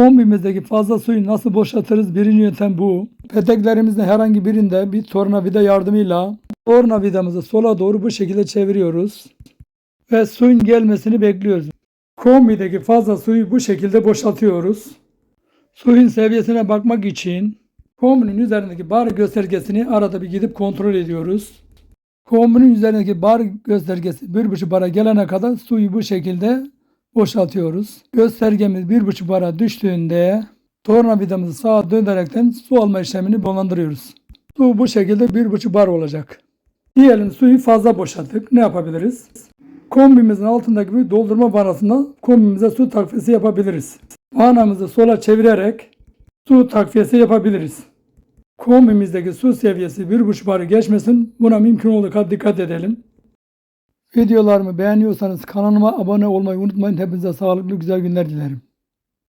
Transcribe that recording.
Kombimizdeki fazla suyu nasıl boşaltırız? Birinci yöntem bu. Peteklerimizin herhangi birinde bir tornavida yardımıyla tornavidamızı sola doğru bu şekilde çeviriyoruz. Ve suyun gelmesini bekliyoruz. Kombideki fazla suyu bu şekilde boşaltıyoruz. Suyun seviyesine bakmak için kombinin üzerindeki bar göstergesini arada bir gidip kontrol ediyoruz. Kombinin üzerindeki bar göstergesi bir buçuk bara gelene kadar suyu bu şekilde boşaltıyoruz. Göstergemiz bir buçuk bara düştüğünde tornavidamızı sağa dönerekten su alma işlemini dolandırıyoruz. Su bu şekilde bir buçuk bar olacak. Diyelim suyu fazla boşalttık. Ne yapabiliriz? Kombimizin altındaki bir doldurma vanasına kombimize su takviyesi yapabiliriz. Vanamızı sola çevirerek su takviyesi yapabiliriz. Kombimizdeki su seviyesi bir buçuk barı geçmesin. Buna mümkün olduğu kadar dikkat edelim. Videolarımı beğeniyorsanız kanalıma abone olmayı unutmayın. Hepinize sağlıklı güzel günler dilerim.